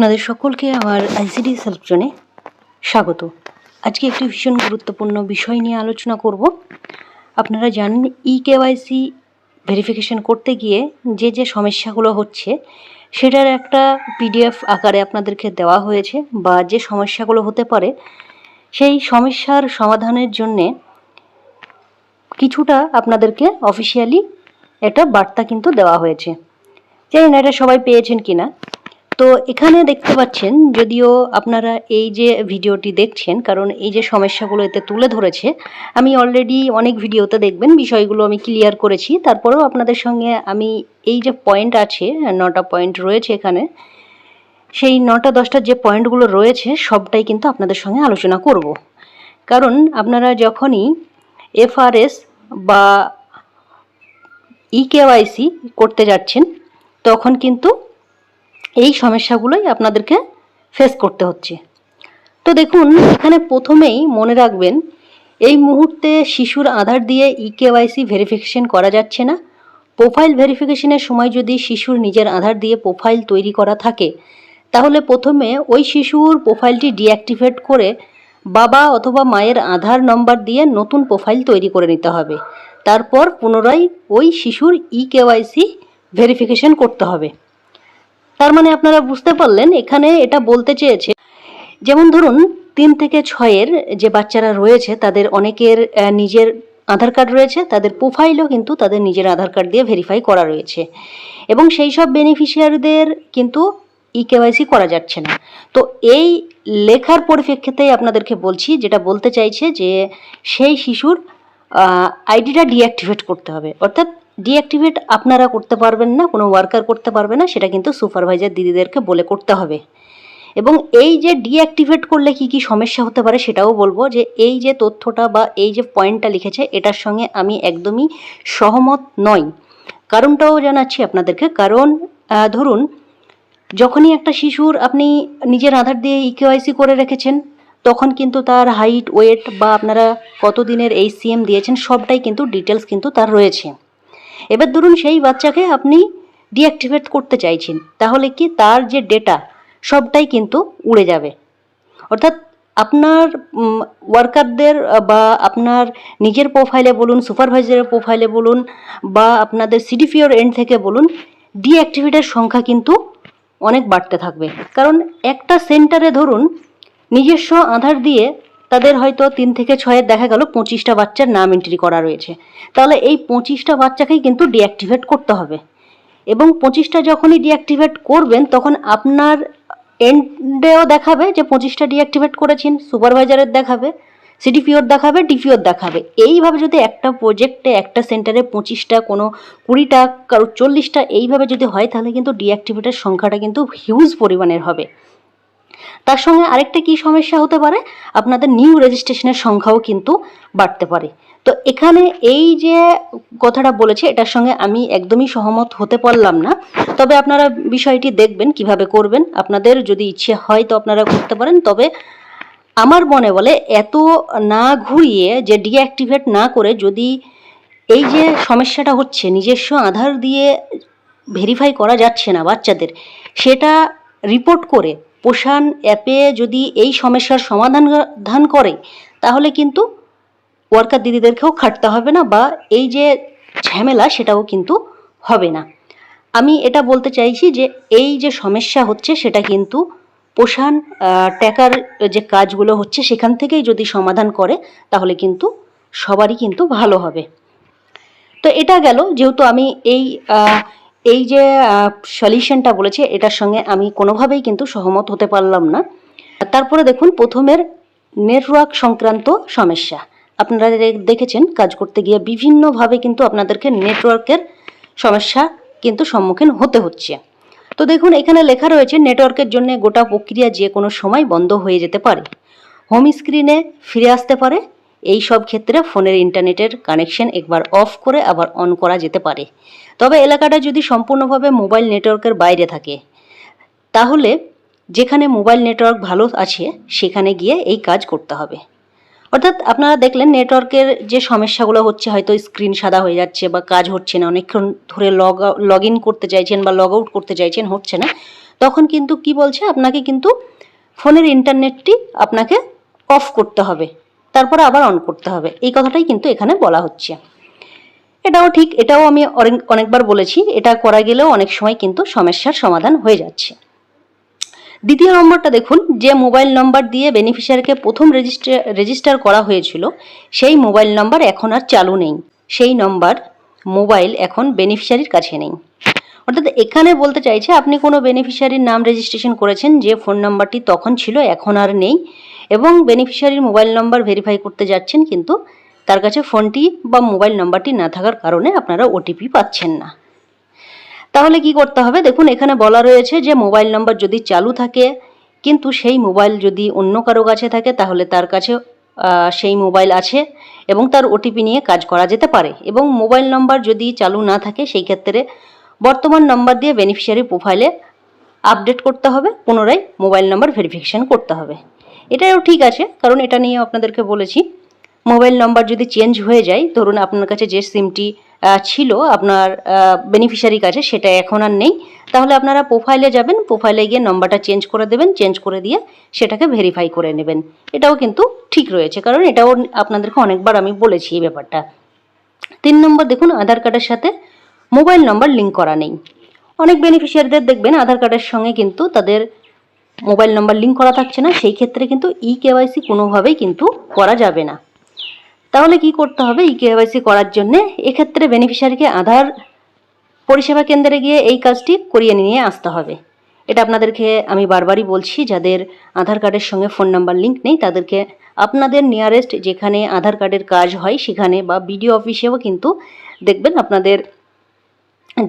আপনাদের সকলকে আমার আইসিডি সেলফজনে স্বাগত। আজকে একটি ভীষণ গুরুত্বপূর্ণ বিষয় নিয়ে আলোচনা করব। আপনারা জানেন ই কেওয়াইসি ভেরিফিকেশন করতে গিয়ে যে যে সমস্যাগুলো হচ্ছে, সেটার একটা পিডিএফ আকারে আপনাদেরকে দেওয়া হয়েছে বা যে সমস্যাগুলো হতে পারে, সেই সমস্যার সমাধানের জন্যে কিছুটা আপনাদেরকে অফিসিয়ালি একটা বার্তা কিন্তু দেওয়া হয়েছে। জানি না এটা সবাই পেয়েছেন কিনা। তো এখানে দেখতে পাচ্ছেন, যদিও আপনারা এই যে ভিডিওটি দেখছেন, কারণ এই যে সমস্যাগুলো এতে তুলে ধরেছে, আমি অলরেডি অনেক ভিডিওতে দেখবেন, বিষয়গুলো আমি ক্লিয়ার করেছি। তারপরেও আপনাদের সঙ্গে আমি এই যে পয়েন্ট আছে, নটা পয়েন্ট রয়েছে এখানে, সেই নটা দশটার যে পয়েন্টগুলো রয়েছে, সবটাই কিন্তু আপনাদের সঙ্গে আলোচনা করব। কারণ আপনারা যখনই এফআরএস বা ইকেওয়াইসি করতে যাচ্ছেন, তখন কিন্তু এই সমস্যাগুলোই আপনাদেরকে ফেস করতে হচ্ছে। তো দেখুন, এখানে প্রথমেই মনে রাখবেন, এই মুহূর্তে শিশুর আধার দিয়ে ইকেওয়াইসি ভেরিফিকেশন করা যাচ্ছে না। প্রোফাইল ভেরিফিকেশনের সময় যদি শিশুর নিজের আধার দিয়ে প্রোফাইল তৈরি করা থাকে, তাহলে প্রথমে ওই শিশুর প্রোফাইলটি ডিঅ্যাক্টিভেট করে বাবা অথবা মায়ের আধার নম্বর দিয়ে নতুন প্রোফাইল তৈরি করে নিতে হবে। তারপর পুনরায় ওই শিশুর ই কেওয়াইসি ভেরিফিকেশন করতে হবে। তার মানে আপনারা বুঝতে পারলেন, এখানে এটা বলতে চেয়েছে। যেমন ধরুন, তিন থেকে ছয়ের যে বাচ্চারা রয়েছে, তাদের অনেকের নিজের আধার কার্ড রয়েছে, তাদের প্রোফাইলও কিন্তু তাদের নিজের আধার কার্ড দিয়ে ভেরিফাই করা রয়েছে। এবং সেই সব বেনিফিশিয়ারিদের কিন্তু ই কেওয়াইসি করা যাচ্ছে না। তো এই লেখার পরিপ্রেক্ষিতে আপনাদেরকে বলছি, যেটা বলতে চাইছে যে সেই শিশুর আইডিটা ডিঅ্যাক্টিভেট করতে হবে। অর্থাৎ ডিঅ্যাক্টিভেট আপনারা করতে পারবেন না, কোনো ওয়ার্কার করতে পারবে না, সেটা কিন্তু সুপারভাইজার দিদিদেরকে বলে করতে হবে। এবং এই যে ডিঅ্যাক্টিভেট করলে কি কি সমস্যা হতে পারে সেটাও বলব যে, এই যে তথ্যটা বা এই যে পয়েন্টটা লিখেছে, এটার সঙ্গে আমি একদমই সহমত নই। কারণটাও জানাচ্ছি আপনাদেরকে, কারণ ধরুন, যখনই একটা শিশুর আপনি নিজের আধার দিয়ে ইকেওয়াইসি করে রেখেছেন, তখন কিন্তু তার হাইট ওয়েট বা আপনারা কতদিনের এই সিএম দিয়েছেন, সবটাই কিন্তু ডিটেলস কিন্তু তার রয়েছে। এবার ধরুন সেই বাচ্চাকে আপনি ডিঅ্যাক্টিভেট করতে চাইছেন, তাহলে কি তার যে ডেটা সবটাই কিন্তু উড়ে যাবে? অর্থাৎ আপনার ওয়ার্কারদের বা আপনার নিজের প্রোফাইলে বলুন সুপারভাইজারের প্রোফাইলে বলুন, বা আপনাদের সিডিপিওর এন্ড থেকে বলুন ডিঅ্যাক্টিভেটের সংখ্যা কিন্তু অনেক বাড়তে থাকবে। কারণ একটা সেন্টারে ধরুন, নিজস্ব আধার দিয়ে তাদের হয়তো তিন থেকে ছয়ের দেখা গেল পঁচিশটা বাচ্চার নাম এন্ট্রি করা রয়েছে। তাহলে এই পঁচিশটা বাচ্চাকেই কিন্তু ডিঅ্যাক্টিভেট করতে হবে। এবং পঁচিশটা যখনই ডিঅ্যাক্টিভেট করবেন, তখন আপনার এন্ডেও দেখাবে যে পঁচিশটা ডিঅ্যাক্টিভেট করেছেন সুপারভাইজারের দেখাবে সিডিপিওর দেখাবে ডিপিওর দেখাবে। এইভাবে যদি একটা প্রজেক্টে একটা সেন্টারে পঁচিশটা, কোনো কুড়িটা, কারও চল্লিশটা এইভাবে যদি হয়, তাহলে কিন্তু ডিঅ্যাক্টিভেটের সংখ্যাটা কিন্তু হিউজ পরিমাণের হবে। তার সঙ্গে আরেকটা কি সমস্যা হতে পারে? আপনাদের নিউ রেজিস্ট্রেশনের সংখ্যাও কিন্তু বাড়তে পারে। তো এখানে এই যে কথাটা বলেছে, এটার সঙ্গে আমি একদমই সহমত হতে পারলাম না। তবে আপনারা বিষয়টি দেখবেন, কীভাবে করবেন। আপনাদের যদি ইচ্ছে হয় তো আপনারা করতে পারেন। তবে আমার মনে বলে, এত না ঘুরিয়ে, যে ডিঅ্যাক্টিভেট না করে যদি এই যে সমস্যাটা হচ্ছে, নিজস্ব আধার দিয়ে ভেরিফাই করা যাচ্ছে না বাচ্চাদের, সেটা রিপোর্ট করে পোষণ অ্যাপে যদি এই সমস্যার সমাধান ধান করে, তাহলে কিন্তু ওয়ার্কার দিদিদেরকেও খাটতে হবে না বা এই যে ঝামেলা সেটাও কিন্তু হবে না। আমি এটা বলতে চাইছি যে এই যে সমস্যা হচ্ছে সেটা কিন্তু পোষণ ট্যাকার যে কাজগুলো হচ্ছে সেখান থেকেই যদি সমাধান করে, তাহলে কিন্তু সবারই কিন্তু ভালো হবে। তো এটা গেল, যেহেতু আমি এই এই যে সলিউশনটা বলেছে, এটার সঙ্গে আমি কোনোভাবেই কিন্তু সহমত হতে পারলাম না। তারপরে দেখুন, প্রথমের নেটওয়ার্ক সংক্রান্ত সমস্যা। আপনারা দেখেছেন, কাজ করতে গিয়ে বিভিন্নভাবে কিন্তু আপনাদেরকে নেটওয়ার্কের সমস্যা কিন্তু সম্মুখীন হতে হচ্ছে। তো দেখুন, এখানে লেখা রয়েছে নেটওয়ার্কের জন্য গোটা প্রক্রিয়া যে কোনো সময় বন্ধ হয়ে যেতে পারে। হোম স্ক্রিনে ফিরে আসতে পারে এই সব ক্ষেত্রে ফোনের ইন্টারনেটের কানেকশন একবার অফ করে আবার অন করা যেতে পারে। তবে এলাকাটা যদি সম্পূর্ণভাবে মোবাইল নেটওয়ার্কের বাইরে থাকে, তাহলে যেখানে মোবাইল নেটওয়ার্ক ভালো আছে, সেখানে গিয়ে এই কাজ করতে হবে। অর্থাৎ আপনারা দেখলেন নেটওয়ার্কের যে সমস্যাগুলো হচ্ছে, হয়তো স্ক্রিন সাদা হয়ে যাচ্ছে বা কাজ হচ্ছে না, অনেকক্ষণ ধরে লগ লগ ইন করতে চাইছেন বা লগ আউট করতে চাইছেন, হচ্ছে না। তখন কিন্তু কি বলছে, আপনাকে কিন্তু ফোনের ইন্টারনেটটি আপনাকে অফ করতে হবে। তারপরে আবার অন করতে হবে। এই কথাটাই কিন্তু এখানে বলা হচ্ছে। এটাও ঠিক, এটাও আমি অনেক- অনেকবার বলেছি, এটা করা গেলেও অনেক সময় কিন্তু সমস্যার সমাধান হয়ে যাচ্ছে। দ্বিতীয় নম্বরটা দেখুন, যে মোবাইল নম্বর দিয়ে বেনিফিশিয়ারিকে প্রথম রেজিস্টার রেজিস্টার করা হয়েছিল, সেই মোবাইল নম্বর এখন আর চালু নেই। সেই নম্বর মোবাইল এখন বেনিফিশিয়ারির কাছে নেই। অর্থাৎ এখানে বলতে চাইছে, আপনি কোনো বেনিফিশিয়ারির নাম রেজিস্ট্রেশন করেছেন, যে ফোন নাম্বারটি তখন ছিল, এখন আর নেই। এবং বেনিফিশিয়ারির মোবাইল নম্বর ভেরিফাই করতে যাচ্ছেন কিন্তু তার কাছে ফোনটি বা মোবাইল নম্বরটি না থাকার কারণে আপনারা ওটিপি পাচ্ছেন না। তাহলে কি করতে হবে? দেখুন, এখানে বলা রয়েছে যে মোবাইল নম্বর যদি চালু থাকে, কিন্তু সেই মোবাইল যদি অন্য কারও কাছে থাকে, তাহলে তার কাছে সেই মোবাইল আছে এবং তার ওটিপি নিয়ে কাজ করা যেতে পারে এবং মোবাইল নম্বর যদি চালু না থাকে, সেই ক্ষেত্রে বর্তমান নম্বর দিয়ে বেনিফিশিয়ারি প্রোফাইলে আপডেট করতে হবে, পুনরায় মোবাইল নম্বর ভেরিফিকেশান করতে হবে। এটাও ঠিক আছে, কারণ এটা নিয়ে আপনাদেরকে বলেছি। মোবাইল নাম্বার যদি চেঞ্জ হয়ে যায়, ধরুন আপনার কাছে যে সিমটি ছিল আপনার বেনিফিশিয়ারির কাছে, সেটা এখন আর নেই। তাহলে আপনারা প্রোফাইলে যাবেন প্রোফাইলে গিয়ে নম্বরটা চেঞ্জ করে দেবেন, চেঞ্জ করে দিয়ে সেটাকে ভেরিফাই করে নেবেন। এটাও কিন্তু ঠিক রয়েছে, কারণ এটাও আপনাদেরকে অনেকবার আমি বলেছি এই ব্যাপারটা। তিন নম্বর দেখুন, আধার কার্ডের সাথে মোবাইল নম্বর লিঙ্ক করা নেই। অনেক বেনিফিশিয়ারিদের দেখবেন, আধার কার্ডের সঙ্গে কিন্তু তাদের মোবাইল নম্বর লিঙ্ক করা থাকছে না, সেই ক্ষেত্রে কিন্তু ই কেওয়াইসি কোনোভাবেই কিন্তু করা যাবে না। তাহলে কি করতে হবে? ই কেওয়াইসি করার জন্য এক্ষেত্রে বেনিফিশিয়ারিকে আধার পরিষেবা কেন্দ্রে গিয়ে এই কাজটি করিয়ে নিয়ে আসতে হবে। এটা আপনাদেরকে আমি বারবারই বলছি, যাদের আধার কার্ডের সঙ্গে ফোন নাম্বার লিঙ্ক নেই, তাদেরকে আপনাদের নিয়ারেস্ট যেখানে আধার কার্ডের কাজ হয়, সেখানে বা বিডিও অফিসেও কিন্তু দেখবেন আপনাদের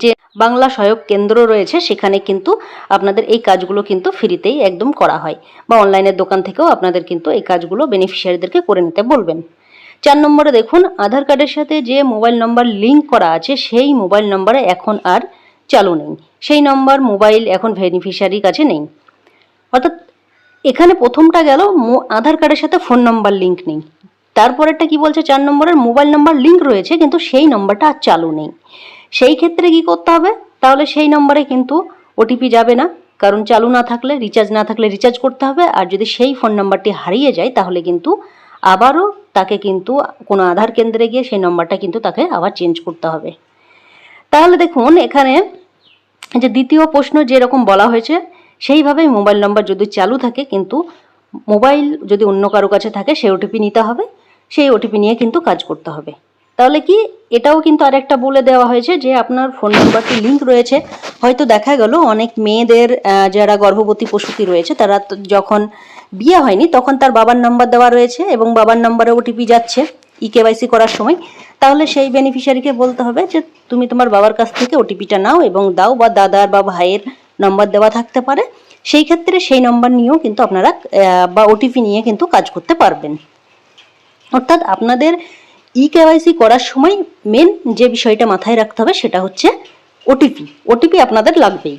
যে বাংলা সহায়ক কেন্দ্র রয়েছে, সেখানে কিন্তু আপনাদের এই কাজগুলো কিন্তু ফ্রিতেই একদম করা হয় বা অনলাইনের দোকান থেকেও আপনাদের কিন্তু এই কাজগুলো বেনিফিশিয়ারিদেরকে করে নিতে বলবেন। চার নম্বরে দেখুন, আধার কার্ডের সাথে যে মোবাইল নম্বর লিঙ্ক করা আছে, সেই মোবাইল নম্বরে এখন আর চালু নেই। সেই নম্বর মোবাইল এখন বেনিফিশিয়ারির কাছে নেই। অর্থাৎ এখানে প্রথমটা গেল আধার কার্ডের সাথে ফোন নম্বর লিঙ্ক নেই। তারপরেরটা কি বলছে, চার নম্বরের মোবাইল নম্বর লিঙ্ক রয়েছে, কিন্তু সেই নম্বরটা আর চালু নেই। সেই ক্ষেত্রে কি করতে হবে? তাহলে সেই নম্বরে কিন্তু ওটিপি যাবে না। কারণ চালু না থাকলে রিচার্জ না থাকলে রিচার্জ করতে হবে। আর যদি সেই ফোন নাম্বারটি হারিয়ে যায়, তাহলে কিন্তু আবারও তাকে কিন্তু কোনো আধার কেন্দ্রে গিয়ে সেই নম্বরটা কিন্তু তাকে আবার চেঞ্জ করতে হবে। তাহলে দেখুন, এখানে যে দ্বিতীয় প্রশ্ন যেরকম বলা হয়েছে, সেইভাবেই মোবাইল নম্বর যদি চালু থাকে, কিন্তু মোবাইল যদি অন্য কারও কাছে থাকে সেই ওটিপি নিতে হবে। সেই ওটিপি নিয়ে কিন্তু কাজ করতে হবে। তাহলে কি এটাও কিন্তু আরেকটা বলে দেওয়া হয়েছে যে আপনার ফোন নাম্বারটি লিঙ্ক রয়েছে। হয়তো দেখা গেল অনেক মেয়েদের যারা গর্ভবতী প্রসূতি রয়েছে, তারা যখন বিয়ে হয়নি তখন তার বাবার নাম্বার দেওয়া রয়েছে এবং বাবার নাম্বারে ওটিপি যাচ্ছে ই কেওয়াইসি করার সময়। তাহলে সেই বেনিফিশিয়ারিকে বলতে হবে যে তুমি তোমার বাবার কাছ থেকে ওটিপিটা নাও এবং দাও বা দাদার বা ভাইয়ের নম্বর দেওয়া থাকতে পারে। সেই ক্ষেত্রে সেই নম্বর নিয়েও কিন্তু আপনারা বা ওটিপি নিয়ে কিন্তু কাজ করতে পারবেন। অর্থাৎ আপনাদের ই কেওয়াইসি করার সময় মেন যে বিষয়টা মাথায় রাখতে হবে সেটা হচ্ছে ওটিপি ওটিপি আপনাদের লাগবেই।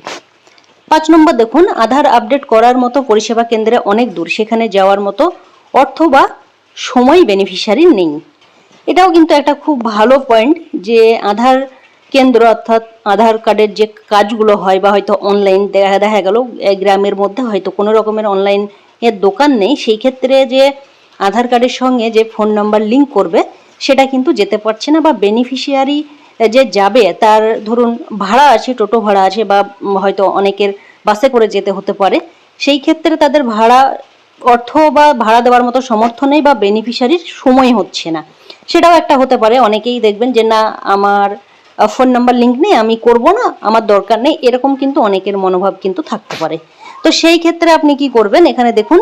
পাঁচ নম্বর দেখুন, আধার আপডেট করার মতো পরিষেবা কেন্দ্রে অনেক দূর, সেখানে যাওয়ার মতো অর্থ বা সময় বেনিফিশিয়ারি নেই। এটাও কিন্তু একটা খুব ভালো পয়েন্ট যে আধার কেন্দ্র অর্থাৎ আধার কার্ডের যে কাজগুলো হয় বা হয়তো অনলাইন দেখা দেখা গেল গ্রামের মধ্যে হয়তো কোনো রকমের অনলাইন এর দোকান নেই, সেই ক্ষেত্রে যে আধার কার্ডের সঙ্গে যে ফোন নাম্বার লিঙ্ক করবে সেটা কিন্তু যেতে পারছে না বা বেনিফিশিয়ারি যে যাবে, তার ধরুন ভাড়া আছে, টোটো ভাড়া আছে বা হয়তো অনেকের বাসে করে যেতে হতে পারে, সেই ক্ষেত্রে তাদের ভাড়া অর্থ বা ভাড়া দেওয়ার মতো সমর্থ নেই বা বেনিফিশিয়ারির সময় হচ্ছে না। সেটাও একটা হতে পারে, অনেকেই দেখবেন যে না, আমার ফোন নাম্বার লিঙ্ক নেই, আমি করব না, আমার দরকার নেই, এরকম কিন্তু অনেকের মনোভাব কিন্তু থাকতে পারে। তো সেই ক্ষেত্রে আপনি কি করবেন? এখানে দেখুন,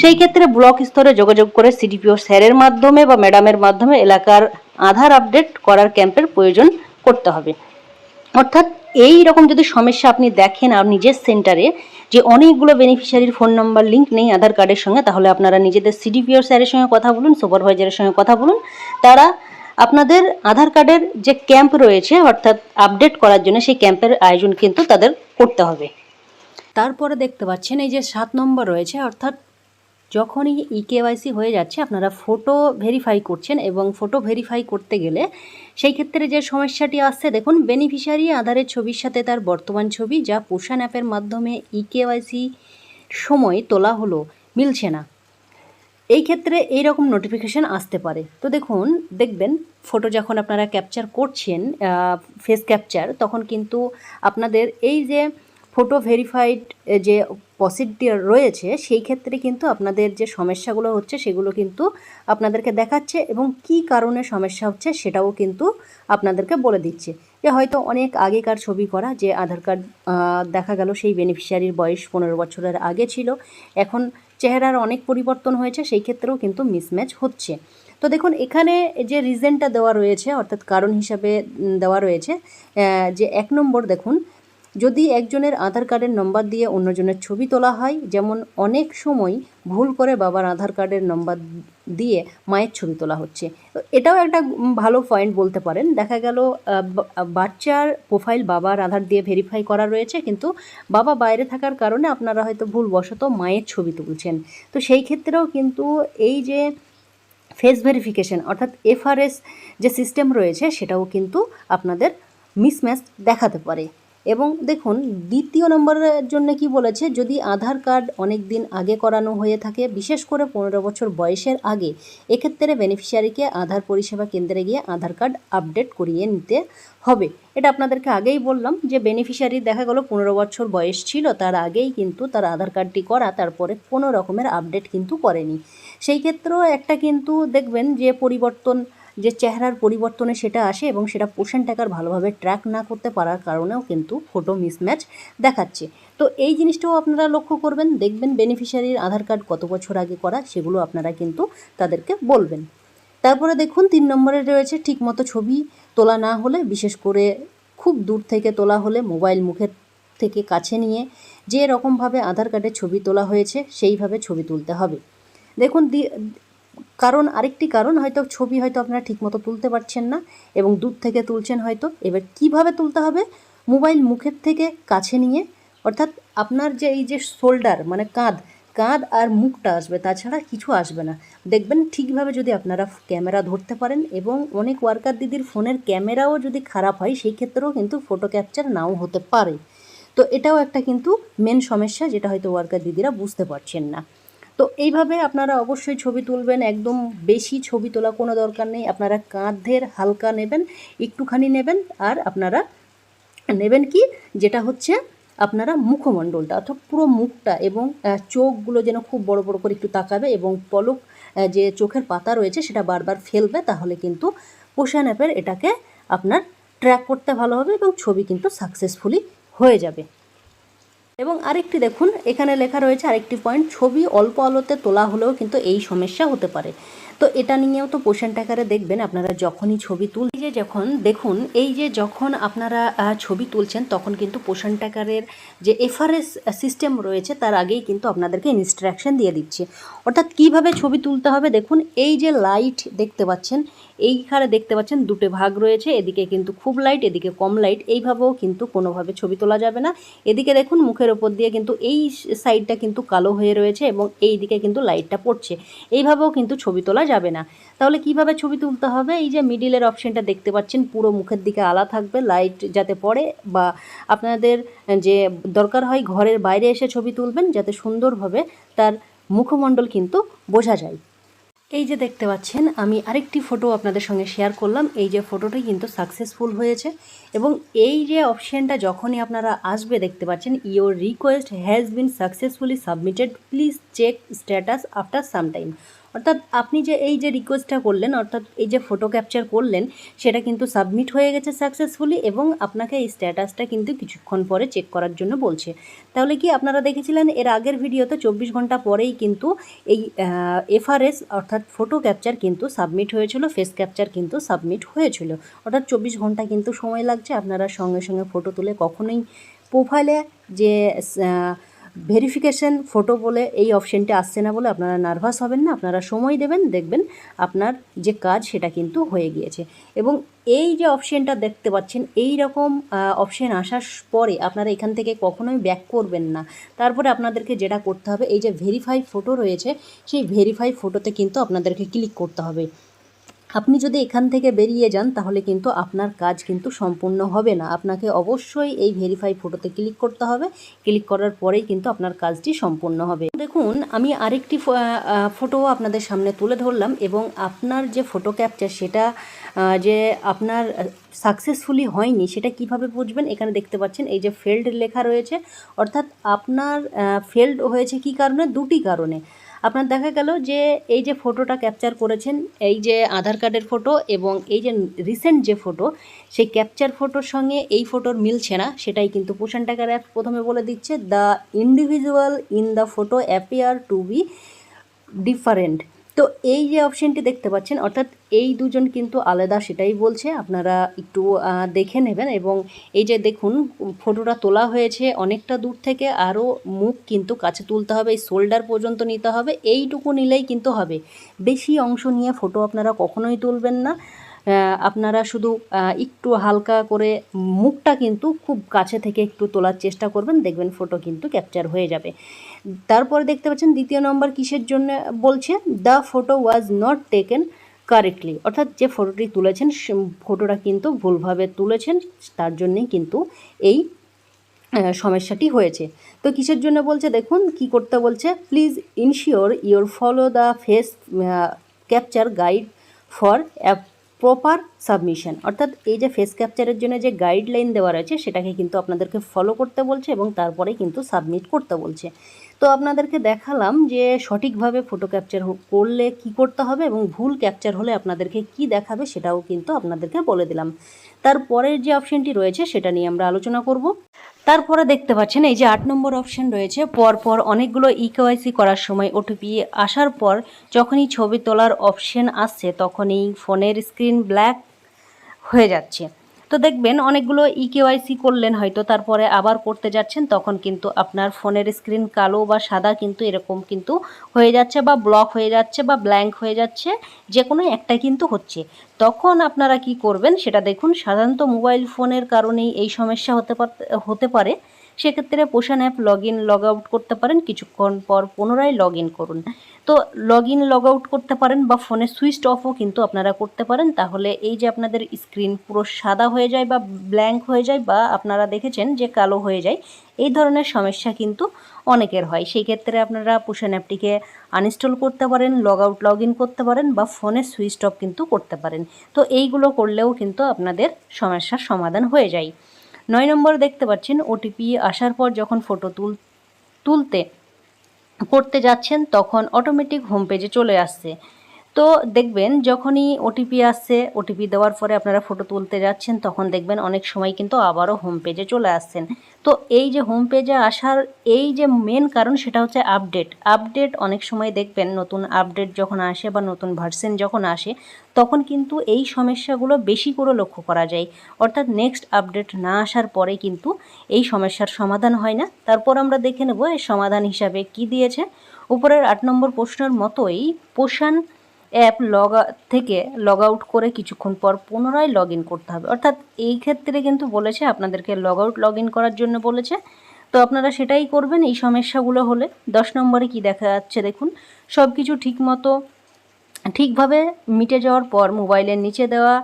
সেই ক্ষেত্রে ব্লক স্তরে যোগাযোগ করে সিডিপিও স্যারের মাধ্যমে বা ম্যাডামের মাধ্যমে এলাকার আধার আপডেট করার ক্যাম্পের প্রয়োজন করতে হবে। অর্থাৎ এই রকম যদি সমস্যা আপনি দেখেন আর নিজের সেন্টারে যে অনেকগুলো বেনিফিশিয়ারির ফোন নাম্বার লিঙ্ক নেই আধার কার্ডের সঙ্গে, তাহলে আপনারা নিজেদের সিডিপিও স্যারের সঙ্গে কথা বলুন সুপারভাইজারের সঙ্গে কথা বলুন। তারা আপনাদের আধার কার্ডের যে ক্যাম্প রয়েছে, অর্থাৎ আপডেট করার জন্য সেই ক্যাম্পের আয়োজন কিন্তু তাদের করতে হবে। তারপরে দেখতে পাচ্ছেন এই যে সাত নম্বর রয়েছে, অর্থাৎ যখনই ই কেওয়াইসি হয়ে যাচ্ছে, আপনারা ফটো ভেরিফাই করছেন এবং ফটো ভেরিফাই করতে গেলে সেই ক্ষেত্রে যে সমস্যাটি আসছে, দেখুন বেনিফিশিয়ারি আধারের ছবির সাথে তার বর্তমান ছবি, যা পোষণ অ্যাপের মাধ্যমে ই কেওয়াইসি সময় তোলা হলো, মিলছে না। এই ক্ষেত্রে এই রকম নোটিফিকেশান আসতে পারে। তো দেখুন, দেখবেন ফটো যখন আপনারা ক্যাপচার করছেন ফেস ক্যাপচার তখন কিন্তু আপনাদের এই যে ফটো ভেরিফাইড যে প্রসিডিওর রয়েছে, সেই ক্ষেত্রে কিন্তু আপনাদের যে সমস্যাগুলো হচ্ছে, সেগুলো কিন্তু আপনাদেরকে দেখাচ্ছে এবং কি কারণে সমস্যা হচ্ছে, সেটাও কিন্তু আপনাদেরকে বলে দিচ্ছে। যে হয়তো অনেক আগেকার ছবি করা, যে আধার কার্ড দেখা গেল সেই বেনিফিশিয়ারির বয়স পনেরো বছরের আগে ছিল। এখন চেহারার অনেক পরিবর্তন হয়েছে, সেই ক্ষেত্রেও কিন্তু মিসম্যাচ হচ্ছে। তো দেখুন, এখানে যে রিজনটা দেওয়া রয়েছে, অর্থাৎ কারণ হিসাবে দেওয়া রয়েছে যে এক নম্বর দেখুন যদি একজনের আধার কার্ডের নম্বর দিয়ে অন্যজনের ছবি তোলা হয়, যেমন অনেক সময় ভুল করে বাবার আধার কার্ডের নম্বর দিয়ে মায়ের ছবি তোলা হচ্ছে। এটাও একটা ভালো পয়েন্ট বলতে পারেন। দেখা গেল বাচ্চার প্রোফাইল বাবার আধার দিয়ে ভেরিফাই করা রয়েছে, কিন্তু বাবা বাইরে থাকার কারণে আপনারা হয়তো ভুলবশত মায়ের ছবি তুলছেন। তো সেই ক্ষেত্রেও কিন্তু এই যে ফেস ভেরিফিকেশন অর্থাৎ এফআরএস যে সিস্টেম রয়েছে, সেটাও কিন্তু আপনাদের মিসম্যাচ দেখাতে পারে। এবং দেখুন, দ্বিতীয় নম্বরের জন্য কি বলেছে? যদি আধার কার্ড অনেক দিন আগে করানো হয়ে থাকে, বিশেষ করে পনেরো বছর বয়সের আগে, এক্ষেত্রে বেনিফিশিয়ারিকে আধার পরিষেবা কেন্দ্রে গিয়ে আধার কার্ড আপডেট করিয়ে নিতে হবে। এটা আপনাদেরকে আগেই বললাম যে বেনিফিশিয়ারি দেখা গেলো পনেরো বছর বয়স ছিল, তার আগেই কিন্তু তার আধার কার্ডটি করা, তারপরে কোনো রকমের আপডেট কিন্তু করেনি। সেই ক্ষেত্রেও একটা কিন্তু দেখবেন যে, পরিবর্তন যে চেহারার পরিবর্তনে সেটা আসে এবং সেটা পোষণ টাকার ভালোভাবে ট্র্যাক না করতে পারার কারণেও কিন্তু ফটো মিসম্যাচ দেখাচ্ছে। তো এই জিনিসটাও আপনারা লক্ষ্য করবেন, দেখবেন বেনিফিশিয়ারির আধার কার্ড কত বছর আগে করা সেগুলো আপনারা কিন্তু তাদেরকে বলবেন। তারপরে দেখুন, তিন নম্বরে রয়েছে ঠিকমতো ছবি তোলা না হলে, বিশেষ করে খুব দূর থেকে তোলা হলে মোবাইল মুখের থেকে কাছে নিয়ে যে রকমভাবে আধার কার্ডের ছবি তোলা হয়েছে, সেইভাবে ছবি তুলতে হবে। দেখুন কারণ, আরেকটি কারণ হয়তো ছবি হয়তো আপনারা ঠিকমতো তুলতে পারছেন না এবং দূর থেকে তুলছেন হয়তো। এবার কীভাবে তুলতে হবে? মোবাইল মুখের থেকে কাছে নিয়ে, অর্থাৎ আপনার যে এই যে শোল্ডার মানে কাঁধ কাঁধ আর মুখটা আসবে, তাছাড়া কিছু আসবে না। দেখবেন ঠিকভাবে যদি আপনারা ক্যামেরা ধরতে পারেন এবং অনেক ওয়ার্কার দিদির ফোনের ক্যামেরাও যদি খারাপ হয়, সেই ক্ষেত্রেও কিন্তু ফটো ক্যাপচার নাও হতে পারে। তো এটাও একটা কিন্তু মেন সমস্যা, যেটা হয়তো ওয়ার্কার দিদিরা বুঝতে পারছেন না। তো এইভাবে আপনারা অবশ্যই ছবি তুলবেন, একদম বেশি ছবি তোলা কোনো দরকার নেই। আপনারা কাঁধের হালকা নেবেন, একটুখানি নেবেন, আর আপনারা নেবেন কি? যেটা হচ্ছে আপনারা মুখমণ্ডলটা, অর্থাৎ পুরো মুখটা এবং চোখগুলো যেন খুব বড় বড় করে একটু তাকাবে এবং পলক যে চোখের পাতা রয়েছে সেটা বারবার ফেলবে, তাহলে কিন্তু পোষণ অ্যাপের এটাকে আপনার ট্র্যাক করতে ভালো হবে এবং ছবি কিন্তু সাকসেসফুলি হয়ে যাবে। এবং আরেকটি দেখুন, এখানে লেখা রয়েছে আরেকটি পয়েন্ট ছবি অল্প আলোতে তোলা হলেও কিন্তু এই সমস্যা হতে পারে। তো এটা নিয়েও তো পোষণ টাকারে দেখবেন আপনারা যখনই ছবি তুল যে যখন দেখুন, এই যে যখন আপনারা ছবি তুলছেন, তখন কিন্তু পোষণ টাকারের যে এফআরএস সিস্টেম রয়েছে, তার আগেই কিন্তু আপনাদেরকে ইনস্ট্রাকশন দিয়ে দিচ্ছে। অর্থাৎ কীভাবে ছবি তুলতে হবে? দেখুন, এই যে লাইট দেখতে পাচ্ছেন, এইখানে দেখতে পাচ্ছেন দুটো ভাগ রয়েছে। এদিকে কিন্তু খুব লাইট এদিকে কম লাইট এইভাবেও কিন্তু কোনোভাবে ছবি তোলা যাবে না। এদিকে দেখুন, মুখের ওপর দিয়ে কিন্তু এই সাইডটা কিন্তু কালো হয়ে রয়েছে এবং এই দিকে কিন্তু লাইটটা পড়ছে। এইভাবেও কিন্তু ছবি তোলা যাবে না। তাহলে কীভাবে ছবি তুলতে হবে? এই যে মিডিলের অপশানটা দেখতে পাচ্ছেন, পুরো মুখের দিকে আলা থাকবে লাইট যাতে পড়ে বা আপনাদের যে দরকার হয় ঘরের বাইরে এসে ছবি তুলবেন যাতে সুন্দরভাবে তার মুখমণ্ডল কিন্তু বোঝা যায়। এই যে দেখতে পাচ্ছেন, আমি আরেকটি ফটো আপনাদের সঙ্গে শেয়ার করলাম। এই যে ফটোটি কিন্তু সাকসেসফুল হয়েছে এবং এই যে অপশানটা যখনই আপনারা আসবে দেখতে পাচ্ছেন your request has been successfully submitted please check status after some time অর্থাৎ আপনি যে এই যে রিকোয়েস্টটা করলেন, অর্থাৎ এই যে ফটো ক্যাপচার করলেন, সেটা কিন্তু সাবমিট হয়ে গেছে সাকসেসফুলি এবং আপনাকে এই স্ট্যাটাসটা কিন্তু কিছুক্ষণ পরে চেক করার জন্য বলছে। তাহলে কি আপনারা দেখেছিলেন, এর আগের ভিডিওতে চব্বিশ ঘণ্টা পরেই কিন্তু এই এফআরএস অর্থাৎ ফটো ক্যাপচার কিন্তু সাবমিট হয়েছিল ফেস ক্যাপচার কিন্তু সাবমিট হয়েছিল। অর্থাৎ চব্বিশ ঘণ্টা কিন্তু সময় লাগছে, আপনারা সঙ্গে সঙ্গে ফটো তুলে কখনোই প্রোফাইলে যে ভেরিফিকেশন ফটো বলে এই অপশনটা আসছে না বলে আপনারা নার্ভাস হবেন না, আপনারা সময় দেবেন, দেখবেন আপনার যে কাজ সেটা কিন্তু হয়ে গিয়েছে। এবং এই যে অপশনটা দেখতে পাচ্ছেন, এই রকম অপশান আসার পরে আপনারা এখান থেকে কখনোই ব্যাক করবেন না। তারপরে আপনাদেরকে যেটা করতে হবে, এই যে ভেরিফাই ফটো রয়েছে, সেই ভেরিফাই ফটোতে কিন্তু আপনাদেরকে ক্লিক করতে হবে। আপনি যদি এখান থেকে বেরিয়ে যান, তাহলে কিন্তু আপনার কাজ কিন্তু সম্পূর্ণ হবে না। আপনাকে অবশ্যই এই ভেরিফাই ফটোতে ক্লিক করতে হবে। ক্লিক করার পরেই কিন্তু আপনার কাজটি সম্পূর্ণ হবে। দেখুন, আমি আরেকটি ফটো আপনাদের সামনে তুলে ধরলাম এবং আপনার যে ফটো ক্যাপচার সেটা যে আপনার সাকসেসফুলি হয়নি, সেটা কীভাবে বুঝবেন? এখানে দেখতে পাচ্ছেন, এই যে ফেল্ড লেখা রয়েছে। অর্থাৎ আপনার ফেল্ড হয়েছে কি কারণে? দুটি কারণে। আপনার দেখা গেল যে এই যে ফটোটা ক্যাপচার করেছেন, এই যে আধার কার্ডের ফটো এবং এই যে রিসেন্ট যে ফটো, সেই ক্যাপচার ফটোর সঙ্গে এই ফটোর মিলছে না, সেটাই কিন্তু পোষণ টাকার অ্যাপ প্রথমে বলে দিচ্ছে the individual in the photo appear to be different তো এই যে অপশানটি দেখতে পাচ্ছেন, অর্থাৎ এই দুজন কিন্তু আলাদা সেটাই বলছে। আপনারা একটু দেখে নেবেন এবং এই যে দেখুন, ফটোটা তোলা হয়েছে অনেকটা দূর থেকে, আরও মুখ কিন্তু কাছে তুলতে হবে, এই শোল্ডার পর্যন্ত নিতে হবে, এইটুকু নিলেই কিন্তু হবে। বেশি অংশ নিয়ে ফটো আপনারা কখনোই তুলবেন না। আপনারা শুধু একটু হালকা করে মুখটা কিন্তু খুব কাছে থেকে একটু তোলার চেষ্টা করবেন, দেখবেন ফটো কিন্তু ক্যাপচার হয়ে যাবে। তারপরে দেখতে পাচ্ছেন দ্বিতীয় নম্বর কিসের জন্য বলছে the photo was not taken correctly অর্থাৎ যে ফটোটি তুলেছেন ফটোটা কিন্তু ভুলভাবে তুলেছেন, তার জন্যেই কিন্তু এই সমস্যাটি হয়েছে। তো কিসের জন্য বলছে, দেখুন, কি করতে বলছে please ensure your follow the face capture guide for proper submission অর্থাৎ এই যে ফেস ক্যাপচারের জন্য যে গাইডলাইন দেওয়া রয়েছে, সেটাকে কিন্তু আপনাদেরকে ফলো করতে বলছে এবং তারপরে কিন্তু সাবমিট করতে বলছে। তো আপনাদেরকে দেখালাম যে সঠিকভাবে ফটো ক্যাপচার করলে কি করতে হবে এবং ভুল ক্যাপচার হলে আপনাদেরকে কি দেখাবে সেটাও কিন্তু আপনাদেরকে বলে দিলাম। তারপরের যে অপশনটি রয়েছে সেটা নিয়ে আমরা আলোচনা করব। তারপরে দেখতে পাচ্ছেন এই যে আট নম্বর অপশন রয়েছে, পরপর অনেকগুলো ই কেওয়াইসি করার সময় ওটিপি আসার পর যখনই ছবি তোলার অপশন আসছে তখনই ফোনের স্ক্রিন ব্ল্যাক হয়ে যাচ্ছে। তো দেখবেন অনেকগুলো ই কেওয়াইসি করলেন হয়তো, তারপরে আবার করতে যাচ্ছেন, তখন কিন্তু আপনার ফোনের স্ক্রিন কালো বা সাদা কিন্তু এরকম কিন্তু হয়ে যাচ্ছে বা ব্লক হয়ে যাচ্ছে বা ব্ল্যাঙ্ক হয়ে যাচ্ছে, যে কোনো একটাই কিন্তু হচ্ছে। তখন আপনারা কি করবেন, সেটা দেখুন, সাধারণত মোবাইল ফোনের কারণেই এই সমস্যা হতে হতে পারে। সেক্ষেত্রে Poshan app log in log out করতে পারেন। কিছুক্ষণ পর পুনরায় লগ ইন করুন। তো লগ ইন লগ আউট করতে পারেন বা ফোনে সুইচ অফও কিন্তু আপনারা করতে পারেন। তাহলে এই যে আপনাদের স্ক্রিন পুরো সাদা হয়ে যায় বা ব্ল্যাঙ্ক হয়ে যায় বা আপনারা দেখেছেন যে কালো হয়ে যায়, এই ধরনের সমস্যা কিন্তু অনেকের হয়। সেই ক্ষেত্রে আপনারা পোষণ অ্যাপটিকে আনইনস্টল করতে পারেন লগ আউট লগ ইন করতে পারেন বা ফোনে সুইচ অফ কিন্তু করতে পারেন। তো এইগুলো করলেও কিন্তু আপনাদের সমস্যার সমাধান হয়ে যায়। নয় নম্বর দেখতে পাচ্ছেন ওটিপি আসার পর যখন ফটো তুল, তুলতে, করতে যাচ্ছেন, তখন অটোমেটিক হোম পেজে চলে আসছে। তো দেখবেন যখনই ওটিপি আসছে ওটিপি দেওয়ার পরে আপনারা ফটো তুলতে যাচ্ছেন, তখন দেখবেন অনেক সময় কিন্তু আবারও হোম পেজে চলে আসছেন। তো এই যে হোম পেজে আসার এই যে মেন কারণ সেটা হচ্ছে আপডেট আপডেট অনেক সময় দেখবেন নতুন আপডেট যখন আসে বা নতুন ভার্সন যখন আসে, তখন কিন্তু এই সমস্যাগুলো বেশি করে লক্ষ্য করা যায়। অর্থাৎ নেক্সট আপডেট না আসার পরে কিন্তু এই সমস্যার সমাধান হয় না। তারপর আমরা দেখে নেব এর সমাধান হিসাবে কি দিয়েছে। উপরের আট নম্বর প্রশ্নের মতোই পোষণ অ্যাপ লগ থেকে লগ আউট করে কিছুক্ষণ পর পুনরায় লগ করতে হবে। অর্থাৎ এই ক্ষেত্রে কিন্তু বলেছে, আপনাদেরকে লগ আউট লগ করার জন্য বলেছে। তো আপনারা সেটাই করবেন, এই সমস্যাগুলো হলে। দশ নম্বরে কি দেখা যাচ্ছে দেখুন সব কিছু ঠিকমতো, ঠিকভাবে মিটে যাওয়ার পর মোবাইলের নিচে দেওয়া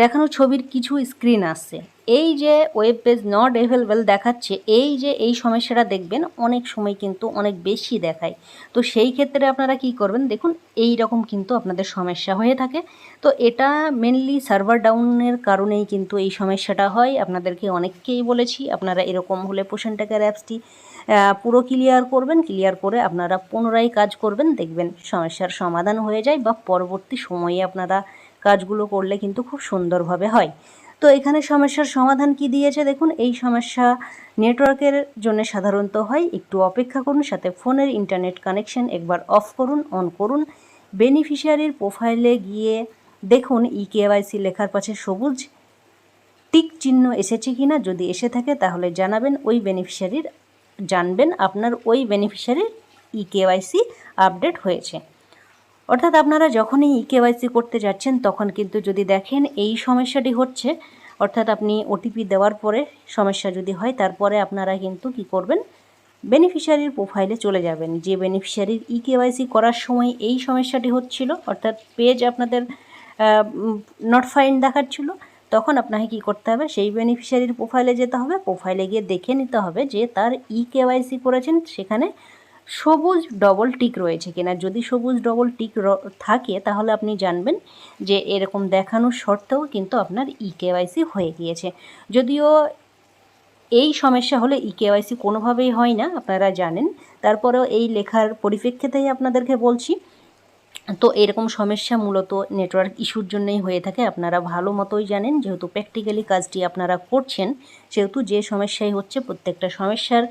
দেখানো ছবির কিছু স্ক্রিন আসছে এই যে ওয়েব পেজ নট অ্যাভেলেবেল দেখাচ্ছে, এই যে এই সমস্যাটা দেখবেন অনেক সময় কিন্তু অনেক বেশি দেখায়। তো সেই ক্ষেত্রে আপনারা কি করবেন, দেখুন এই রকম কিন্তু আপনাদের সমস্যা হয়ে থাকে। তো এটা মেনলি সার্ভার ডাউনের কারণেই কিন্তু এই সমস্যাটা হয়। আপনাদেরকে অনেককেই বলেছি, আপনারা এরকম হলে পোষণ টাকার অ্যাপসটি পুরো ক্লিয়ার করবেন ক্লিয়ার করে আপনারা পুনরায় কাজ করবেন, দেখবেন সমস্যার সমাধান হয়ে যায় বা পরবর্তী সময়ে আপনারা কাজগুলো করলে কিন্তু খুব সুন্দরভাবে হয়। তো এখানে সমস্যার সমাধান কি দিয়েছে দেখুন, এই সমস্যা নেটওয়ার্কের জন্য সাধারণত হয়, একটু অপেক্ষা করুন, সাথে ফোনের ইন্টারনেট কানেকশন একবার অফ করুন অন করুন। বেনিফিশিয়ারির প্রোফাইলে গিয়ে দেখুন ই কেওয়াইসি লেখার পাশে সবুজ টিক চিহ্ন এসেছে কি না যদি এসে থাকে তাহলে জানাবেন, ওই বেনিফিশিয়ারির জানবেন, আপনার ওই বেনিফিশিয়ারির ই কেওয়াইসি আপডেট হয়েছে। অর্থাৎ আপনারা যখনই ই কেওয়াইসি করতে যাচ্ছেন, তখন কিন্তু যদি দেখেন এই সমস্যাটি হচ্ছে, অর্থাৎ আপনি ওটিপি দেওয়ার পরে সমস্যা যদি হয়, তারপরে আপনারা কিন্তু কি করবেন? বেনিফিশিয়ারির প্রোফাইলে চলে যাবেন। যে বেনিফিশিয়ারির ই কেওয়াইসি করার সময় এই সমস্যাটি হচ্ছিল, অর্থাৎ পেজ আপনাদের নট ফাইন দেখাচ্ছিল, তখন আপনাকে কি করতে হবে? সেই বেনিফিশিয়ারির প্রোফাইলে যেতে হবে। প্রোফাইলে গিয়ে দেখে নিতে হবে যে তার ই কেওয়াইসি করেছেন, সেখানে সবুজ ডবল টিক রয়েছে কিনা? যদি সবুজ ডবল টিক থাকে, তাহলে আপনি জানবেন যে এরকম দেখানোর সত্ত্বেও কিন্তু আপনার ই কেওয়াইসি হয়ে গিয়েছে। যদিও এই সমস্যা হলে ই কেওয়াইসি কোনোভাবেই হয় না, আপনারা জানেন। তারপরেও এই লেখার পরিপ্রেক্ষিতেই আপনাদেরকে বলছি, তো এরকম সমস্যা মূলত নেটওয়ার্ক ইস্যুর জন্যই হয়ে থাকে। আপনারা ভালো মতোই জানেন, যেহেতু প্র্যাকটিক্যালি কাজটি আপনারা করছেন, সেহেতু যে সমস্যাই হচ্ছে, প্রত্যেকটা সমস্যার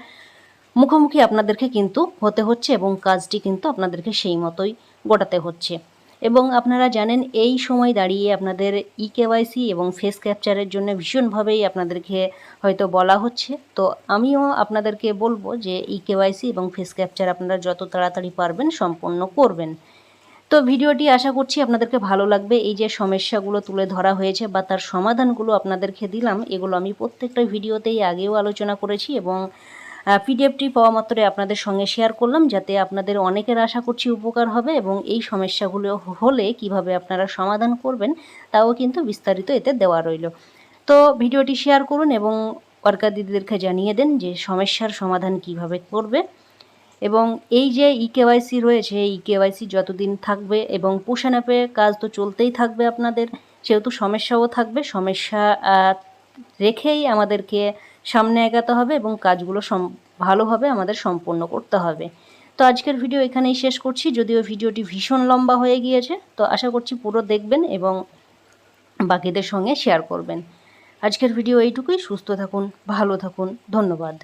মুখোমুখি আপনাদেরকে কিন্তু হতে হচ্ছে এবং কাজটি কিন্তু আপনাদেরকে সেই মতোই গোটাতে হচ্ছে। এবং আপনারা জানেন, এই সময় দাঁড়িয়ে আপনাদের ই কেওয়াইসি এবং ফেস ক্যাপচারের জন্য ভীষণভাবেই আপনাদেরকে হয়তো বলা হচ্ছে। তো আমিও আপনাদেরকে বলব যে ই কেওয়াইসি এবং ফেস ক্যাপচার আপনারা যত তাড়াতাড়ি পারবেন সম্পন্ন করবেন। তো ভিডিওটি আশা করছি আপনাদেরকে ভালো লাগবে। এই যে সমস্যাগুলো তুলে ধরা হয়েছে বা তার সমাধানগুলো আপনাদেরকে দিলাম, এগুলো আমি প্রত্যেকটা ভিডিওতেই আগেও আলোচনা করেছি এবং পিডিএফটি পাওয়া মাত্রই আপনাদের সঙ্গে শেয়ার করলাম, যাতে আপনাদের অনেকের আশা করছি উপকার হবে এবং এই সমস্যাগুলো হলে কীভাবে আপনারা সমাধান করবেন, তাও কিন্তু বিস্তারিত এতে দেওয়া রইল। তো ভিডিওটি শেয়ার করুন এবং অর্কা দিদিদেরকে জানিয়ে দেন যে সমস্যার সমাধান কীভাবে করবে। এবং এই যে ই কেওয়াইসি রয়েছে ই কেওয়াইসি যতদিন থাকবে এবং পোষণ অ্যাপে কাজ তো চলতেই থাকবে আপনাদের, সেহেতু সমস্যাও থাকবে। সমস্যা রেখেই আমাদেরকে সামনে এগাতে হবে এবং কাজগুলো ভালোভাবে আমাদের সম্পন্ন করতে হবে। তো আজকের ভিডিও এখানেই শেষ করছি। যদিও ভিডিওটি ভীষণ লম্বা হয়ে গিয়েছে, তো আশা করছি পুরো দেখবেন এবং বাকিদের সঙ্গে শেয়ার করবেন। আজকের ভিডিও এইটুকুই। সুস্থ থাকুন, ভালো থাকুন। ধন্যবাদ।